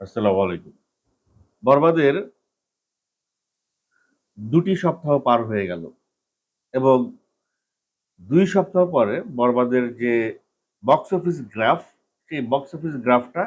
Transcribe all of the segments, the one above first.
আসসালামু আলাইকুম। বরবাদের দুটি সপ্তাহ পার হয়ে গেল এবং দুই সপ্তাহ পরে বরবাদের যে বক্স অফিস গ্রাফ সেই বক্স অফিস গ্রাফটা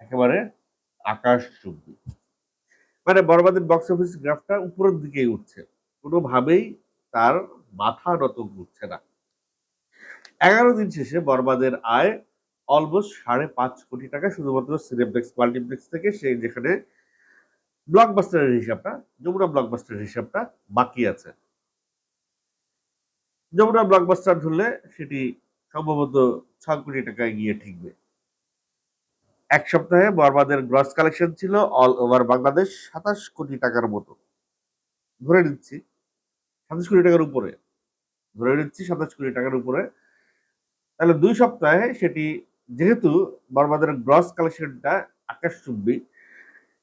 একেবারে আকাশ চুম্বি। মানে বরবাদের বক্স অফিস গ্রাফটা উপরের দিকেই উঠছে। কোনোভাবেই তার মাথা নত উঠছে না। এগারো দিন শেষে বরবাদের আয় অলমোস্ট সাড়ে পাঁচ কোটি টাকা শুধুমাত্র সিনেপ্লেক্স মাল্টিপ্লেক্স থেকে সেই যেখানে ব্লকবাস্টারের হিসাবটা, যমুনা ব্লকবাস্টারের হিসাবটা বাকি আছে। যমুনা ব্লকবাস্টার ধরলে সেটি সম্ভবত ছ কোটি টাকায় গিয়ে ঠিকবে। এক সপ্তাহে বরবাদের গ্রস কালেকশন ছিল অল ওভার বাংলাদেশ সাতাশ কোটি টাকার মতো। ধরে নিচ্ছি, সাতাশ কোটি টাকার উপরে। ধরে নিচ্ছি সাতাশ কোটি টাকার উপরে। তাহলে দুই সপ্তাহে সেটি যেহেতু বরবাদের গ্রস কালেকশনটা আকাশচুম্বী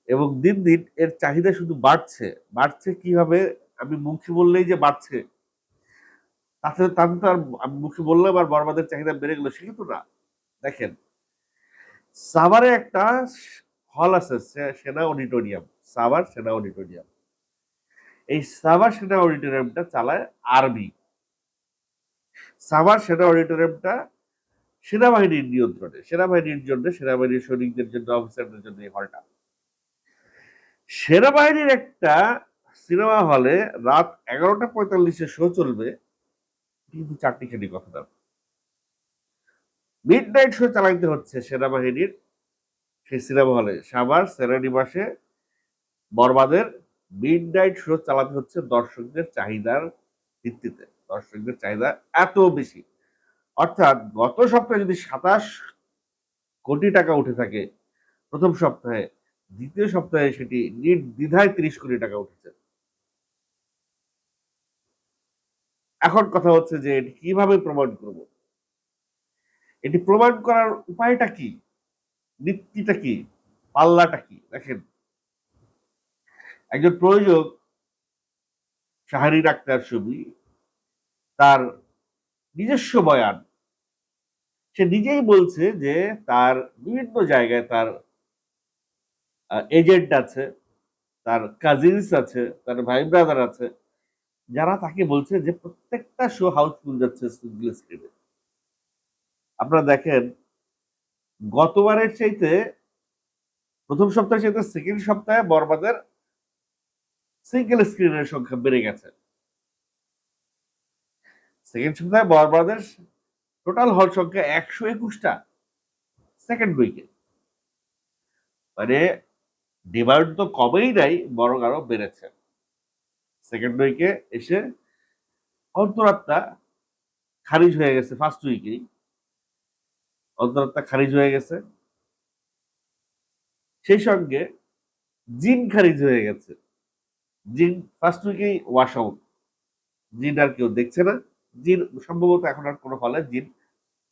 এবং দিন দিন এর চাহিদা শুধু বাড়ছে বাড়ছে কীভাবে? আমি মুখে বললেই যে বাড়ছে। তাতে তাতে তো আর আমি মুখে বললাম আর বরবাদের চাহিদা বেড়ে গেল, সে কিন্তু না। দেখেন, সাভারে একটা হল আছে সেনা অডিটোরিয়াম, সাভার সেনা অডিটোরিয়াম। এই সাভার সেনা অডিটোরিয়ামটা চালায় আর্মি। সাভার সেনা অডিটোরিয়ামটা সেনাবাহিনীর নিয়ন্ত্রণে, সেনাবাহিনীর জন্য, সেনাবাহিনীর সৈনিকদের জন্য অফিসারদের জন্য এই হলটা সেনাবাহিনীর একটা সিনেমা হলে রাত এগারোটা পঁয়তাল্লিশে শো চলবে, কিন্তু চারটি সেটি কথা না মিড নাইট শো চালাইতে হচ্ছে সেনাবাহিনীর, সেই সিনেমা হলে সাভার, সেনানিবাসে, বরবাদের মিড নাইট শো চালাতে হচ্ছে দর্শকদের চাহিদার ভিত্তিতে। দর্শকদের চাহিদা এত বেশি। অর্থাৎ গত সপ্তাহে যদি সাতাশ কোটি টাকা উঠে থাকে, প্রথম সপ্তাহে, দ্বিতীয় সপ্তাহে সেটি নির্দ্বিধায় তিরিশ কোটি টাকা উঠেছে। এখন কথা হচ্ছে যে এটি কীভাবে প্রমাণ করব? এটি প্রমাণ করার উপায়টা কি? নীতিটা কি? পাল্লাটা কি? দেখেন, একজন প্রয়োজক শাহরির আক্তার ছবি তার নিজস্ব বয়ান সে নিজেই বলছে যে তার বিভিন্ন জায়গায় তার এজেন্ট আছে, তার কাজিনস আছে, তার ভাই ব্রাদার আছে, যারা তাকে বলছে যে প্রত্যেকটা শো হাউসফুল যাচ্ছে সিঙ্গল স্ক্রিনে আপনারা দেখেন, গতবারের চাইতে প্রথম সপ্তাহের চাইতে সেকেন্ড সপ্তাহে বরবাদের সিঙ্গেল স্ক্রিনের সংখ্যা বেড়ে গেছে। সেকেন্ড সপ্তাহে বরবাদের টোটাল হল সংখ্যা একশো একুশটা সেকেন্ড উইকে মানে ডিমান্ড তো কমেই নাই, বরং আরও বেড়েছে। সেকেন্ড উইকে এসে অন্তরাত্মা খারিজ হয়ে গেছে ফার্স্ট উইকেই অন্তরাত্মা খারিজ হয়ে গেছে। সেই সঙ্গে জিন খারিজ হয়ে গেছে। জিন ফার্স্ট উইকেই ওয়াশ আউট জিন আর কেউ দেখছে না। জিন সম্ভবত এখন আর কোনো হলে জিন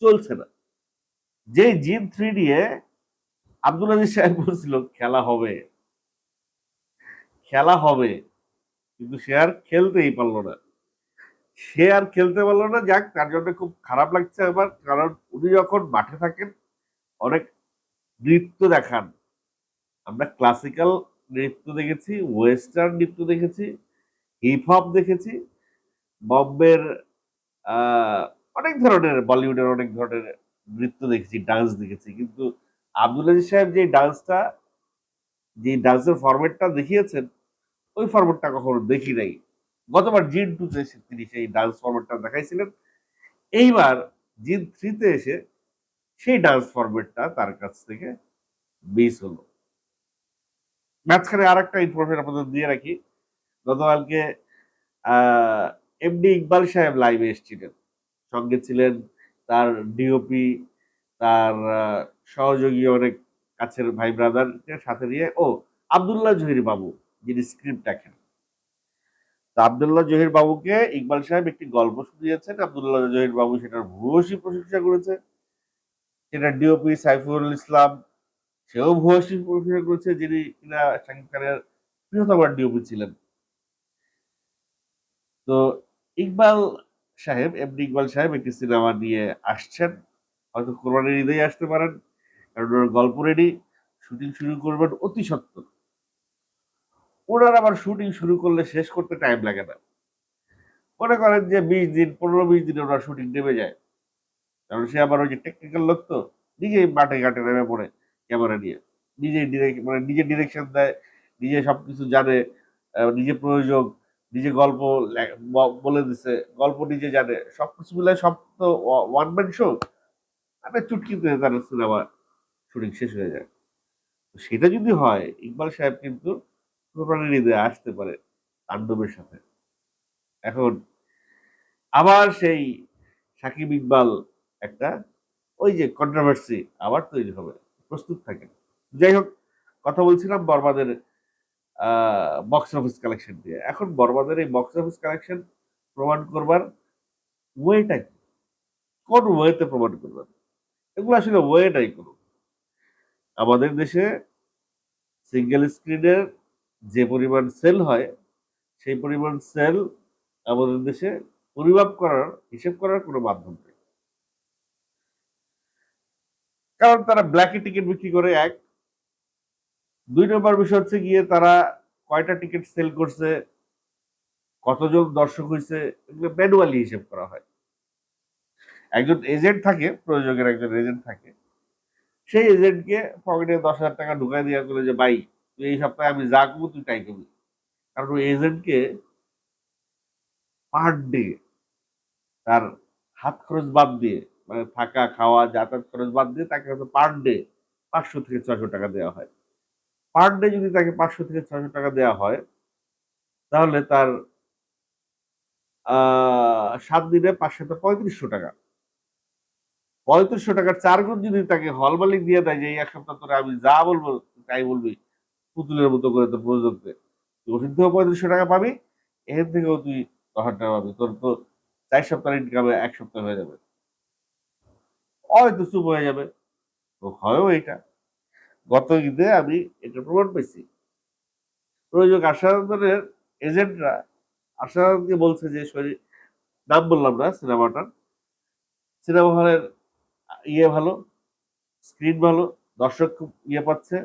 চলছে না। যে জিন থ্রি নিয়ে আব্দুল আজিজ সাহেব বলছিল, খেলা হবে। খেলা হবে, কিন্তু সে আর খেলতেই পারল না। সে আর খেলতে পারল না, যাক, তার জন্য খুব খারাপ লাগছে আমার কারণ উনি যখন মাঠে থাকেন, অনেক নৃত্য দেখান। আমরা ক্লাসিক্যাল নৃত্য দেখেছি ওয়েস্টার্ন নৃত্য দেখেছি হিপ হপ দেখেছি, বম্বের অনেক ধরনের, বলিউডের অনেক ধরনের নৃত্য দেখেছি ডান্স দেখেছি, কিন্তু আব্দুল আজিজ সাহেব যে ডান্সটা যে ডান্সের ফরম্যাটটা দেখিয়েছেন, ওই ফরম্যাটটা কখনো দেখি নাই। গতবার জিন টু টুতে তিনি সেই ডান্স ফরম্যাটটা দেখাইছিলেন। এইবার জিন থ্রিতে এসে সেই ডান্স ফরম্যাটটা তার কাছ থেকে মিস হলো। মাঝখানে আর একটা ইনফরমেশন আপনাদের দিয়ে রাখি। গতকালকে এমডি ইকবাল সাহেব লাইভে এসেছিলেন। সঙ্গে ছিলেন তার ডিওপি তার সহযোগী অনেক কাছের ভাই ব্রাদারকে সাথে নিয়ে। ও, আবদুল্লাহ জহির বাবু, যিনি স্ক্রিপ্ট দেখেন তো আবদুল্লাহ জহির বাবুকে ইকবাল সাহেব একটি গল্প শুনিয়েছেন। আবদুল্লাহ জহির বাবু সেটার ভূয়সী প্রশংসা করেছে। সেটা ডিওপি সাইফুল ইসলাম, সেও ভূয়সী প্রশংসা করেছে, যিনি কিনা শাকিব খানের বৃহত্তম ডিওপি ছিলেন। তো ইকবাল সাহেব এমডি ইকবাল সাহেব একটি সিনেমা নিয়ে আসছেন। হয়তো কোরবানির ঈদেই আসতে পারেন, কারণ ওনার গল্প রেডি শুটিং শুরু করবেন অতি সত্তর ওনার আবার শুটিং শুরু করলে শেষ করতে টাইম লাগে না। মনে করেন যে বিশ দিন, পনেরো, বিশ দিনে ওনার শুটিং নেমে যায়। কারণ সে আবার ওই যে টেকনিক্যাল লোক তো, নিজেই মাঠে ঘাটে নেমে পড়ে ক্যামেরা নিয়ে। নিজেই ডিরেক্ট মানে নিজে ডিরেকশন দেয় নিজে সব কিছু জানে নিজে প্রয়োজক নিজে গল্প বলে দিছে, গল্প নিজে জানে সবকিছু মিলে সব তো ওয়ান ম্যান শো মানে চুটকিতে তার সিনেমা শুটিং শেষ হয়ে যায়। সেটা যদি হয়, ইকবাল সাহেব কিন্তু কোরবানির ঈদে আসতে পারে তাণ্ডবের সাথে। এখন আবার সেই সাকিব ইকবাল একটা ওই যে কন্ট্রোভার্সি আবার তৈরি হবে, প্রস্তুত থাকে যাই হোক, কথা বলছিলাম বরবাদের বক্স অফিস কালেকশন দিয়ে। এখন বরবাদের এই বক্স অফিস কালেকশন প্রমাণ করবার ওয়েটা কি? কোন ওয়েতে প্রমাণ করবেন এগুলো আসলে ওয়েটাই করুন আমাদের দেশে সিঙ্গেল স্ক্রিনের যে পরিমাণ সেল হয়, সেই পরিমাণ সেল আমাদের দেশে পরিমাপ করার, হিসেব করার কোনো মাধ্যম নেই। কারণ তারা ব্ল্যাকে টিকিট বিক্রি করে এক দুই নম্বর বিষয় হচ্ছে গিয়ে তারা কয়টা টিকিট সেল করছে, কতজন দর্শক হয়েছে, এগুলো ম্যানুয়ালি হিসেব করা হয়। একজন এজেন্ট থাকে, প্রযোজকের একজন এজেন্ট থাকে। সেই এজেন্টকে পকেটে দশ হাজার টাকা ঢুকাই দেওয়া করে যে, ভাই, তুই এই সপ্তাহে আমি যা করব, তুই তাই করবি। কারণ ওই এজেন্টকে পার ডে তার হাত খরচ বাদ দিয়ে মানে থাকা, খাওয়া, যাতায়াত খরচ বাদ দিয়ে তাকে হয়তো পার ডে পাঁচশো থেকে ছয়শো টাকা দেওয়া হয়। পার ডে যদি তাকে পাঁচশো থেকে ছয়শো টাকা দেওয়া হয়, তাহলে তার সাত দিনে পাঁচশো পঁয়ত্রিশশো টাকা। পঁয়ত্রিশশো টাকার চার গুণ যদি তাকে হল মালিক দিয়ে দেয় যে, এই এক সপ্তাহ ধরে আমি যা বলব, তাই বলবি, পুতুলের মতো করে তোর প্রযোজককে তুই ওখান থেকেও পঁয়ত্রিশশো টাকা পাবি, এখান থেকেও তুই দশ টাকা পাবি। তোর তো চার সপ্তাহের ইনকামে এক সপ্তাহ হয়ে যাবে। হয়তো চুপ হয়ে যাবে। তো হয়ও এটা গত ঈদে আমি এটা প্রমাণ পেয়েছি প্রযোজক আশানন্দের এজেন্টরা আশানন্দকে বলছে যে শরীর নাম বললাম না সিনেমাটার। সিনেমা হলের ইয়ে ভালো, স্ক্রিন ভালো, দর্শক খুব ইয়ে পাচ্ছে,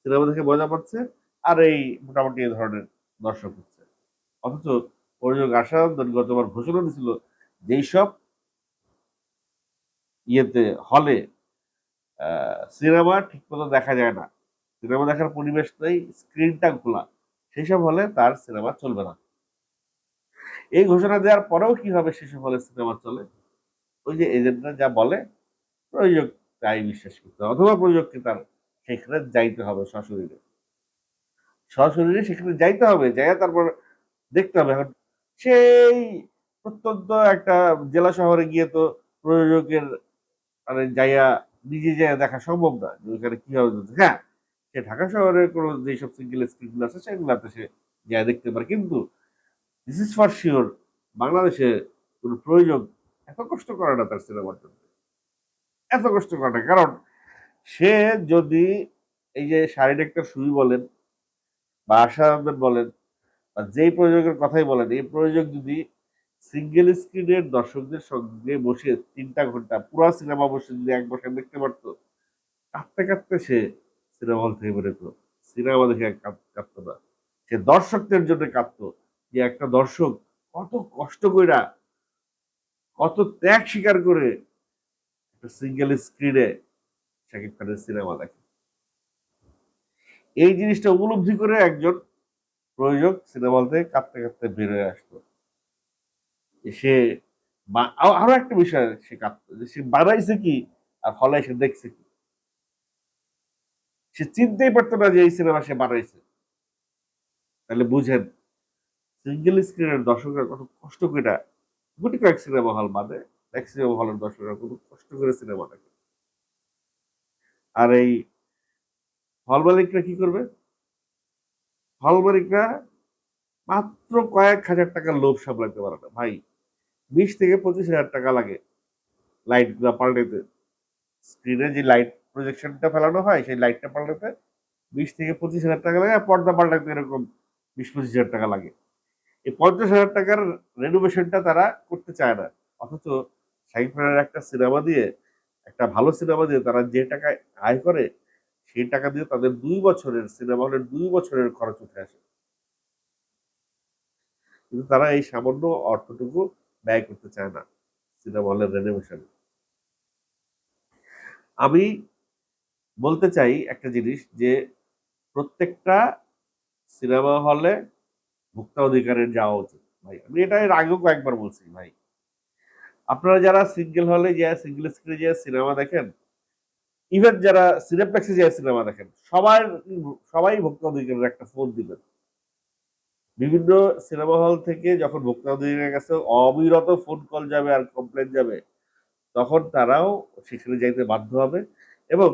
সিনেমা দেখে মজা পাচ্ছে, আর এই মোটামুটি এই ধরনের দর্শক হচ্ছে। অথচ প্রযোজক আশানন্দন গতবার ঘোষণা দিছিল, যেই সব ইয়েতে, হলে সিনেমা ঠিক মতো দেখা যায় না। সিনেমা দেখার পরিবেশ নেই, স্ক্রিনটা খোলা। সেই সব হলে তার সিনেমা চলবে না। এই ঘোষণা দেওয়ার পরেও কি হবে সেসব হলে সিনেমা চলে? ওই যে এজেন্টরা যা বলে প্রয়োজক তাই বিশ্বাস করতে হবে। অথবা প্রয়োজককে তার সেখানে যাইতে হবে সশরীরে। সশরীরে সেখানে যাইতে হবে, যাইয়া তারপর দেখতে হবে। এখন সেই প্রত্যন্ত একটা জেলা শহরে গিয়ে তো প্রযোজকের মানে যাইয়া নিজে যাইয়া দেখা সম্ভব না। যে ওইখানে কীভাবে হ্যাঁ সে ঢাকা শহরের কোনো যেসব সিঙ্গেল স্ক্রিনগুলো আছে, সেগুলোতে সে যাই দেখতে পারে। কিন্তু দিস ইজ ফর শিওর বাংলাদেশে কোনো প্রয়োজন এত কষ্ট করে না তার সিনেমার জন্য। এত কষ্ট করে না। কারণ সে যদি এই যে শারীর একটা সুই বলেন বা আশা বলেন বা যেই প্রযোজকের কথাই বলেন, এই প্রযোজক যদি সিঙ্গেল স্ক্রিনের দর্শকদের সঙ্গে বসে তিনটা ঘণ্টা পুরো সিনেমা বসে যদি এক বসে দেখতে পারতো, কাঁদতে কাঁদতে সে সিনেমা হল থেকে বেরোতো সিনেমা দেখে কাঁদ- কাঁদতো না। সে দর্শকদের জন্য কাঁদতো যে একটা দর্শক কত কষ্ট কইরা, কত ত্যাগ স্বীকার করে একটা সিঙ্গেল স্ক্রিনে শাকিব খানের সিনেমা দেখে। এই জিনিসটা উপলব্ধি করে একজন প্রযোজক সিনেমা হল থেকে কাঁদতে কাঁদতে বেরোয় আসতো। সে আরও একটা বিষয় সে সে বানাইছে কি আর হলে সে দেখছে কি? সে চিনতেই পারতো না যে এই সিনেমা সে বানাইছে। তাহলে বুঝেন সিঙ্গেল স্ক্রিনের দর্শকরা কত কষ্ট করে গুটি কয়েক সিনেমা হল বাদে সিনেমা হলের দর্শকরা কত কষ্ট করে সিনেমা দেখে। আর এই হল মালিকরা কি করবে? হল মালিকরা মাত্র কয়েক হাজার টাকার লোভ সামলাতে পারে না। ভাই বিশ থেকে পঁচিশ হাজার টাকা লাগে লাইটগুলা পাল্টাতে স্ক্রিনে যে লাইট প্রজেকশনটা ফেলানো হয়, সেই লাইটটা পাল্টাতে বিশ থেকে পঁচিশ হাজার টাকা লাগে, আর পর্দা পাল্টাতে এরকম বিশ পঁচিশ হাজার টাকা লাগে। এই পঞ্চাশ হাজার টাকার রেনোভেশনটা তারা করতে চায় না। অথচ শাহিদ একটা সিনেমা দিয়ে, একটা ভালো সিনেমা দিয়ে তারা যে টাকা আয় করে, সেই টাকা দিয়ে তাদের দুই বছরের সিনেমা হলের দুই বছরের খরচ উঠে আসে। কিন্তু তারা এই সামান্য অর্থটুকু ব্যয় করতে চায় না সিনেমা হলের রেনোভেশনে আমি বলতে চাই একটা জিনিস যে, প্রত্যেকটা সিনেমা হলে ভোক্তা অধিকারের যাওয়া উচিত। ভাই, আমি এটা এর আগেও কয়েকবার বলছি, ভাই। আপনারা যারা সিঙ্গেল হলে যে সিঙ্গেল স্ক্রিনে যে সিনেমা দেখেন ইভেন যারা সিনেপ্লেক্সে যে সিনেমা দেখেন, সবার, সবাই ভোক্তা অধিকারের একটা ফোন দিবেন। বিভিন্ন সিনেমা হল থেকে যখন ভোক্তা অধিকারের কাছে অবিরত ফোন কল যাবে আর কমপ্লেন যাবে, তখন তারাও সেখানে যাইতে বাধ্য হবে এবং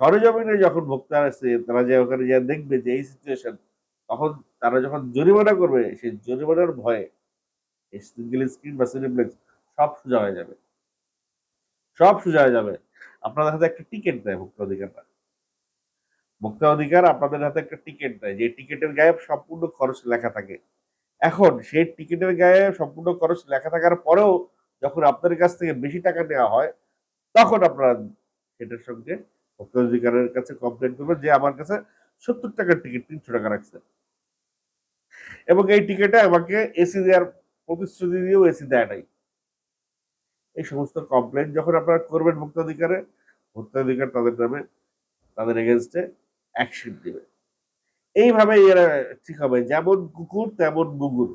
সরেজমিনে যখন ভোক্তা আছে তারা যে ওখানে যা দেখবে যে এই সিচুয়েশন তখন তারা যখন জরিমানা করবে, সেই জরিমানার ভয়ে সিঙ্গেল স্ক্রিন বা সিনেপ্লেক্স সব সোজা হয়ে যাবে। সব সোজা হয়ে যাবে। আপনাদের হাতে একটা টিকিট দেয় ভোক্তা অধিকারটা ভোক্তা অধিকার আপনাদের হাতে একটা টিকিট দেয়। যে টিকিটের গায়ে সম্পূর্ণ খরচ লেখা থাকে। এখন সেই টিকিটের গায়ে সম্পূর্ণ খরচ লেখা থাকার পরেও যখন আপনাদের কাছ থেকে বেশি টাকা নেওয়া হয়, তখন আপনারা সেটার সঙ্গে ভোক্তা অধিকারের কাছে কমপ্লেন করবেন যে, আমার কাছে সত্তর টাকার টিকিট তিনশো টাকা রাখছে। এবং এই টিকিটে আমাকে এসি দেওয়ার প্রতিশ্রুতি দিয়েও এসি দেয় নাই। এই সমস্ত কমপ্লেন যখন আপনারা করবেন ভোক্তাধিকারে ভোক্তাধিকার তাদের নামে, তাদের এগেনস্টে অ্যাকশন দিবে। এইভাবে এরা ঠিক হবে। যেমন কুকুর, তেমন মুগুর।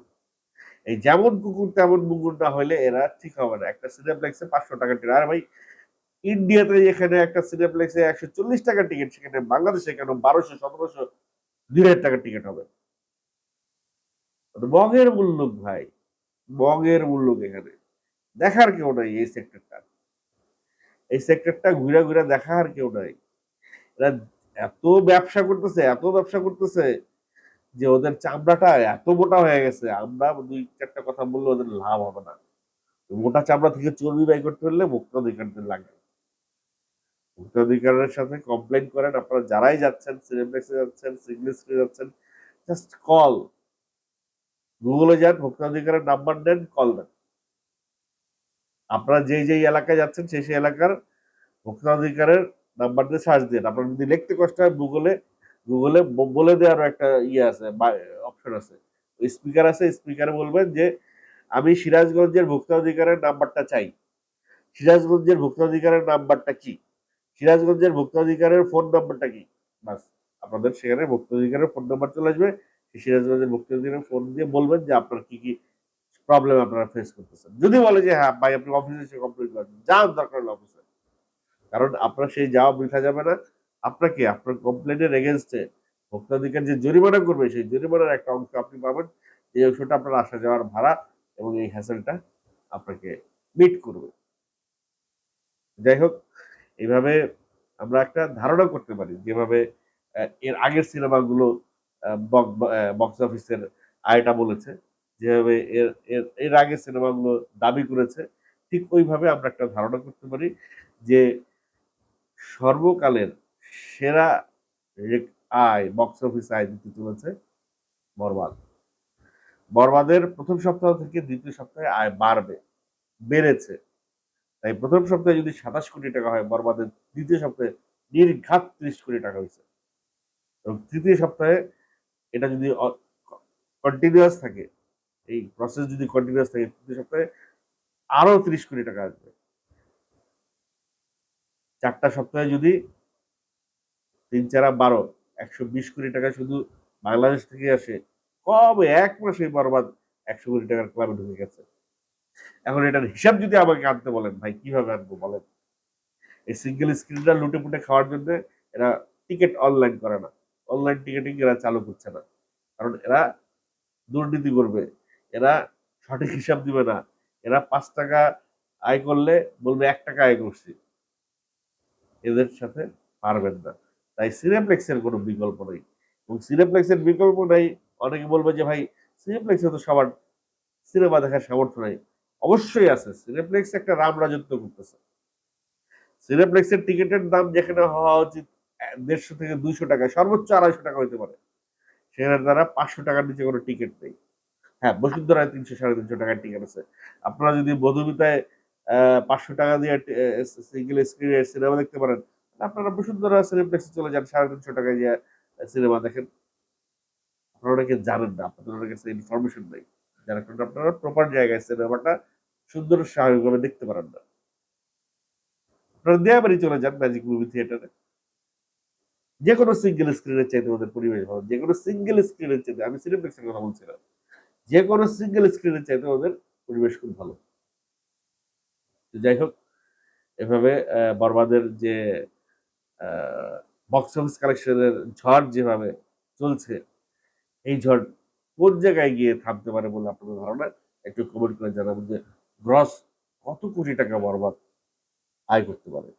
এই যেমন কুকুর, তেমন মুগুর না হলে এরা ঠিক হবে না। একটা সিনেপ্লেক্সে পাঁচশো টাকা টিকিট। আর ভাই ইন্ডিয়াতে যেখানে একটা সিনেপ্লেক্সে একশো চল্লিশ টাকার টিকিট, সেখানে বাংলাদেশে কেন বারোশো, সতেরোশো, দুই হাজার টাকার টিকিট হবে? মগের মূল্যক ভাই মগের মূল্যক এখানে। দেখার কেউ নাই এই সেক্টরটা এই সেক্টরটা ঘুরে ঘুরে দেখার কেউ নাই। এরা এত ব্যবসা করতেছে, এত ব্যবসা করতেছে যে ওদের চামড়াটা এত মোটা হয়ে গেছে। আমরা দুই চারটা কথা বললে ওদের লাভ হবে না। মোটা চামড়া থেকে চর্বি বাই করতে হলে মুক্ত অধিকারদের লাগে। মুক্ত অধিকারের সাথে কমপ্লেন করেন, আপনারা যারাই যাচ্ছেন সিনেপ্লেক্সে যাচ্ছেন সিগনেসে যাচ্ছেন জাস্ট কল গুগলে যান ভোক্তাধিকারের নাম্বার দেন কল দেন। আপনারা যেই যেই এলাকায় যাচ্ছেন, সেই সেই এলাকার ভোক্তাধিকারের নাম্বার দিয়ে সার্চ দিন। আপনার যদি লিখতে কষ্ট হয় গুগলে গুগলে বলে দেওয়ার একটা ইয়ে আছে অপশন আছে। স্পিকার আছে স্পিকারে বলবেন যে, আমি সিরাজগঞ্জের ভোক্তাধিকারের নাম্বারটা চাই। সিরাজগঞ্জের ভোক্তাধিকারের নাম্বারটা কি? সিরাজগঞ্জের ভোক্তাধিকারের ফোন নাম্বারটা কি? বাস, আপনাদের সেখানে ভোক্তাধিকারের ফোন নাম্বার চলে আসবে। সিরাজগঞ্জের ভোক্তাধিকারের ফোন দিয়ে বলবেন যে, আপনার কি কি প্রবলেম আপনারা ফেস করতেছেন? যদি বলে যে হ্যাঁ ভাই, আপনি অফিসে এসে কমপ্লেন করেন যান দরকার অফিসে কারণ আপনার সেই যাওয়া বৃথা যাবে না, আপনাকে, আপনার কমপ্লেনের এগেনস্টে ভোক্তাধিকার যে জরিমানা করবে, সেই জরিমানার একটা অংশ আপনি পাবেন। এই অংশটা আপনার আসা যাওয়ার ভাড়া এবং এই হ্যাসেলটা আপনাকে মিট করবে। যাই হোক, এইভাবে আমরা একটা ধারণা করতে পারি যেভাবে এর আগের সিনেমাগুলো বক্স অফিসের আয়টা বলেছে। যেভাবে এর এর এর আগের সিনেমাগুলো দাবি করেছে, ঠিক ওইভাবে আমরা একটা ধারণা করতে পারি যে সর্বকালের সেরা আয় বক্স অফিস আয় দিতে চলেছে বরবাদ। বরবাদের প্রথম সপ্তাহ থেকে দ্বিতীয় সপ্তাহে আয় বাড়বে, বেড়েছে। তাই প্রথম সপ্তাহে যদি সাতাশ কোটি টাকা হয়, বরবাদের দ্বিতীয় সপ্তাহে নির্ঘাত ত্রিশ কোটি টাকা হয়েছে। এবং তৃতীয় সপ্তাহে এটা যদি কন্টিনিউয়াস থাকে, এই প্রসেস যদি কন্টিনিউয়াস থাকে, তৃতীয় সপ্তাহে আরও ত্রিশ কোটি টাকা আসবে। চারটা সপ্তাহে যদি তিন চারা বারো, একশো বিশ কোটি টাকা শুধু বাংলাদেশ থেকে আসে, কবে এক মাসে বরবাদ একশো কোটি টাকার ক্লাবে ঢুকে গেছে? এখন এটার হিসাব যদি আমাকে আনতে বলেন, ভাই, কীভাবে আনব বলেন? এই সিঙ্গেল স্ক্রিনটা লুটে পুটে খাওয়ার জন্য এরা টিকিট অনলাইন করে না। অনলাইন টিকিটিং এরা চালু করছে না। কারণ এরা দুর্নীতি করবে। এরা সঠিক হিসাব দিবে না। এরা পাঁচ টাকা আয় করলে বলবে, এক টাকা আয় করছি। এদের সাথে পারবেন না। তাই সিনেপ্লেক্সের কোনো বিকল্প নেই। এবং সিনেপ্লেক্সের বিকল্প নেই, অনেকে বলবে যে ভাই সিনেপ্লেক্সে তো সবার সিনেমা দেখার সামর্থ্য নেই। অবশ্যই আছে সিনেপ্লেক্স একটা রাম রাজত্ব করতেছে। সিনেপ্লেক্সের টিকিটের দাম যেখানে হওয়া উচিত দেড়শো থেকে দুইশো টাকা, সর্বোচ্চ আড়াইশো টাকা হইতে পারে। সেখানে তারা পাঁচশো টাকার নিচে কোনো টিকিট নেই। হ্যাঁ বসুন্ধরায় তিনশো, সাড়ে তিনশো টাকার টিকিট আছে। আপনারা যদি মধুমিতায় পাঁচশো টাকা দিয়ে সিঙ্গেল স্ক্রিনের সিনেমা দেখতে পারেন। আপনারা বসুন্ধরা সিনেপ্লেক্সে চলে যান, সাড়ে তিনশো টাকায় যে সিনেমা দেখেন। আপনারা অনেকে জানেন না, আপনাদের কাছে ইনফরমেশন নেই। যার কারণে আপনারা প্রপার জায়গায় সিনেমাটা সুন্দর স্বাভাবিকভাবে দেখতে পারেন না। আপনারা দেয়াবাড়ি চলে যান ম্যাজিক মুভি থিয়েটারে যে কোনো সিঙ্গেল স্ক্রিনের চাইতে ওদের পরিবেশ ভালো। যে কোনো সিঙ্গেল স্ক্রিনের চাইতে, আমি সিনেপ্লেক্সের কথা বলছিলাম। যে কোনো সিঙ্গেল স্ক্রিনের চাইতে ওদের পরিবেশ খুব ভালো। যাই হোক, এভাবে বর্বাদের যে বক্স অফিস কালেকশনের ঝড় যেভাবে চলছে, এই ঝড় কোন জায়গায় গিয়ে থামতে পারে বলে আপনাদের ধারণা? একটু কমেন্ট করে জানাবেন যে গ্রস কত কোটি টাকা বরবাদ আয় করতে পারে?